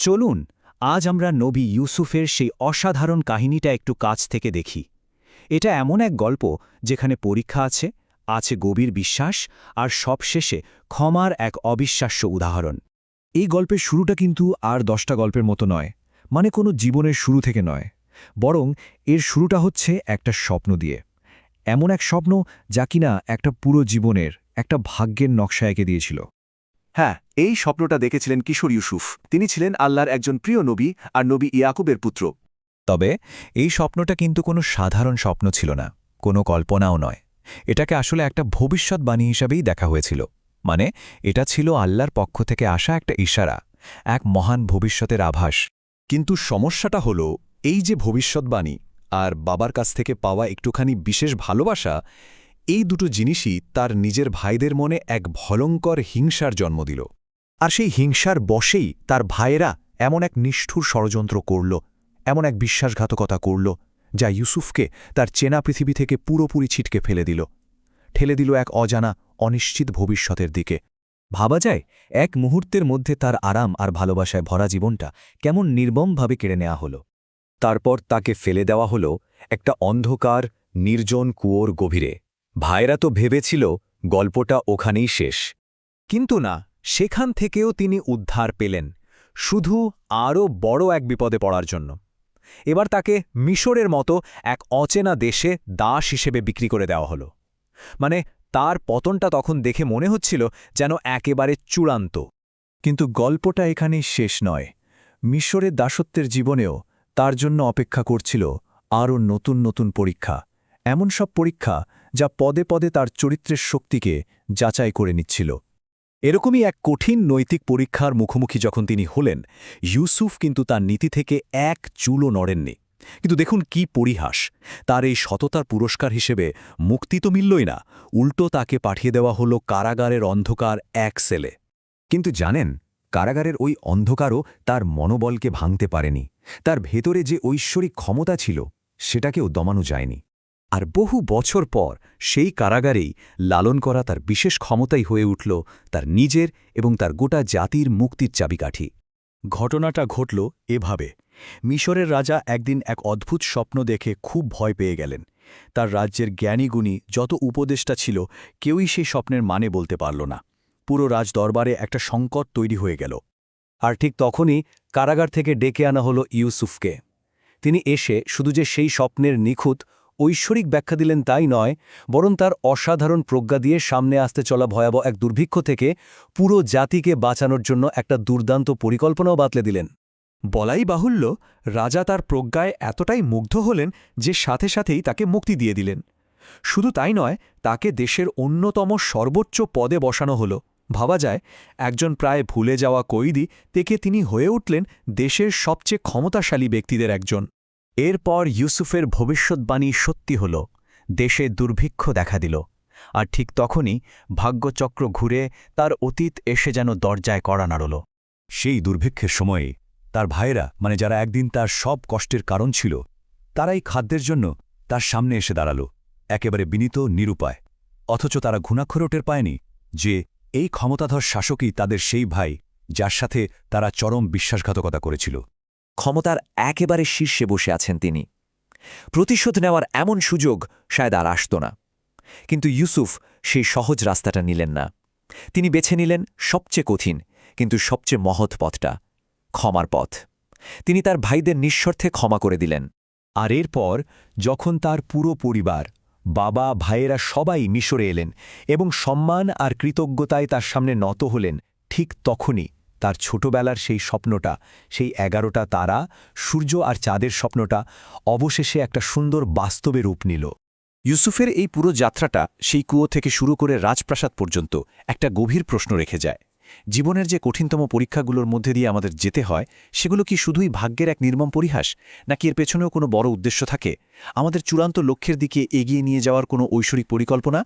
চলুন, আজ আমরা নবী ইউসুফের সেই অসাধারণ কাহিনীটা একটু কাছ থেকে দেখি। এটা এমন এক গল্প যেখানে পরীক্ষা আছে আছে গভীর বিশ্বাস আর সবশেষে ক্ষমার এক অবিশ্বাস্য উদাহরণ। এই গল্পের শুরুটা কিন্তু আর দশটা গল্পের মতো নয় মানে কোনো জীবনের শুরু থেকে নয়, বরং এর শুরুটা হচ্ছে একটা স্বপ্ন দিয়ে। এমন এক স্বপ্ন যা কিনা একটা পুরো জীবনের, একটা ভাগ্যের নকশা এঁকে দিয়েছিল। হ্যাঁ এই স্বপ্নটা দেখেছিলেন কিশোর ইউসুফ। তিনি ছিলেন আল্লাহর একজন প্রিয় নবী আর নবী ইয়াকুবের পুত্র। তবে, এই স্বপ্নটা কিন্তু কোনো সাধারণ স্বপ্ন ছিল না, কোনো কল্পনাও নয়। এটাকে আসলে একটা ভবিষ্যৎবাণী হিসাবেই দেখা হয়েছিল। মানে এটা ছিল আল্লাহর পক্ষ থেকে আসা একটা ইশারা, এক মহান ভবিষ্যতের আভাস। কিন্তু সমস্যাটা হল, এই যে ভবিষ্যৎবাণী আর বাবার কাছ থেকে পাওয়া একটুখানি বিশেষ ভালোবাসা এই দুটো জিনিসই তার নিজের ভাইদের মনে এক ভয়ঙ্কর হিংসার জন্ম দিল। আর সেই হিংসার বশেই তার ভাইয়েরা এমন এক নিষ্ঠুর ষড়যন্ত্র করল, এমন এক বিশ্বাসঘাতকতা করল, যা ইউসুফকে তার চেনা পৃথিবী থেকে পুরোপুরি ছিটকে ফেলে দিল, ঠেলে দিল এক অজানা, অনিশ্চিত ভবিষ্যতের দিকে। ভাবা যায়, এক মুহূর্তের মধ্যে তার আরাম আর ভালোবাসায় ভরা জীবনটা কেমন নির্মমভাবে কেড়ে নেওয়া হল। তারপর তাকে ফেলে দেওয়া হল একটা অন্ধকার, নির্জন কুয়োর গভীরে। ভাইরা তো ভেবেছিল গল্পটা ওখানেই শেষ। কিন্তু না, সেখান থেকেও তিনি উদ্ধার পেলেন, শুধু আরও বড় এক বিপদে পড়ার জন্য। এবার তাকে মিশরের মতো এক অচেনা দেশে দাস হিসেবে বিক্রি করে দেওয়া হলো। মানে তার পতনটা তখন দেখে মনে হচ্ছিল যেন একেবারে চূড়ান্ত। কিন্তু গল্পটা এখানেই শেষ নয়। মিশরের দাসত্বের জীবনেও তার জন্য অপেক্ষা করছিল আরও নতুন নতুন পরীক্ষা। এমন সব পরীক্ষা যা পদে পদে তার চরিত্রের শক্তিকে যাচাই করে নিচ্ছিল। এরকমই এক কঠিন নৈতিক পরীক্ষার মুখোমুখি যখন তিনি হলেন, ইউসুফ কিন্তু তার নীতি থেকে এক চুলও নড়েননি। কিন্তু দেখুন কি পরিহাস, তার এই সততার পুরস্কার হিসেবে মুক্তি তো মিললই না, উল্টো তাকে পাঠিয়ে দেওয়া হলো কারাগারের অন্ধকার এক সেলে। কিন্তু জানেন, কারাগারের ওই অন্ধকারও তার মনোবলকে ভাঙতে পারেনি, তার ভেতরে যে ঐশ্বরিক ক্ষমতা ছিল, সেটাকেও দমানো যায়নি। আর বহু বছর পর সেই কারাগারেই লালন করা তার বিশেষ ক্ষমতাই হয়ে উঠল তার নিজের এবং তার গোটা জাতির মুক্তির চাবিকাঠি। ঘটনাটা ঘটল এভাবে। মিশরের রাজা একদিন এক অদ্ভুত স্বপ্ন দেখে খুব ভয় পেয়ে গেলেন। তার রাজ্যের জ্ঞানীগুণী যত উপদেষ্টা ছিল, কেউই সেই স্বপ্নের মানে বলতে পারল না। পুরো রাজ দরবারে একটা সংকট তৈরি হয়ে গেল। আর ঠিক তখনই কারাগার থেকে ডেকে আনা হল ইউসুফকে। তিনি এসে শুধু যে সেই স্বপ্নের নিখুঁত ঐশ্বরিক ব্যাখ্যা দিলেন তাই নয়, বরং তার অসাধারণ প্রজ্ঞা দিয়ে সামনে আসতে চলা ভয়াবহ এক দুর্ভিক্ষ থেকে পুরো জাতিকে বাঁচানোর জন্য একটা দুর্দান্ত পরিকল্পনাও বাতলে দিলেন। বলাই বাহুল্য, রাজা তার প্রজ্ঞায় এতটাই মুগ্ধ হলেন যে সাথে সাথেই তাকে মুক্তি দিয়ে দিলেন। শুধু তাই নয়, তাকে দেশের অন্যতম সর্বোচ্চ পদে বসানো হল। ভাবা যায়, একজন প্রায় ভুলে যাওয়া কয়েদি থেকে তিনি হয়ে উঠলেন দেশের সবচেয়ে ক্ষমতাশালী ব্যক্তিদের একজন। এরপর ইউসুফের ভবিষ্যৎবাণী সত্যি হল, দেশে দুর্ভিক্ষ দেখা দিল, আর ঠিক তখনই ভাগ্যচক্র ঘুরে তার অতীত এসে যেন দরজায় কড়া নাড়ল। সেই দুর্ভিক্ষের সময়ে তার ভাইয়েরা মানে যারা একদিন তার সব কষ্টের কারণ ছিল, তারাই খাদ্যের জন্য তার সামনে এসে দাঁড়াল, একেবারে বিনীত, নিরুপায়। অথচ তারা ঘুণাক্ষরোটের পায়নি যে এই ক্ষমতাধর শাসকই তাদের সেই ভাই, যার সাথে তারা চরম বিশ্বাসঘাতকতা করেছিল। ক্ষমতার একেবারে শীর্ষে বসে আছেন তিনি। প্রতিশোধ নেওয়ার এমন সুযোগ শায়দ আর আসত না। কিন্তু ইউসুফ সেই সহজ রাস্তাটা নিলেন না। তিনি বেছে নিলেন সবচেয়ে কঠিন, কিন্তু সবচেয়ে মহৎ পথটা, ক্ষমার পথ। তিনি তার ভাইদের নিঃস্বার্থে ক্ষমা করে দিলেন। আর এরপর যখন তার পুরো পরিবার, বাবা, ভাইয়েরা সবাই মিশরে এলেন এবং সম্মান আর কৃতজ্ঞতায় তার সামনে নত হলেন, ঠিক তখনই তার ছোটবেলার সেই স্বপ্নটা, সেই এগারোটা তারা, সূর্য আর চাঁদের স্বপ্নটা অবশেষে একটা সুন্দর বাস্তবে রূপ নিল। ইউসুফের এই পুরো যাত্রাটা সেই কুয়ো থেকে শুরু করে রাজপ্রাসাদ পর্যন্ত একটা গভীর প্রশ্ন রেখে যায়। জীবনের যে কঠিনতম পরীক্ষাগুলোর মধ্যে দিয়ে আমাদের যেতে হয়, সেগুলো কি শুধুই ভাগ্যের এক নির্মম পরিহাস? নাকি এর পেছনেও কোনো বড় উদ্দেশ্য থাকে? আমাদের চূড়ান্ত লক্ষ্যের দিকে এগিয়ে নিয়ে যাওয়ার কোনো ঐশ্বরিক পরিকল্পনা?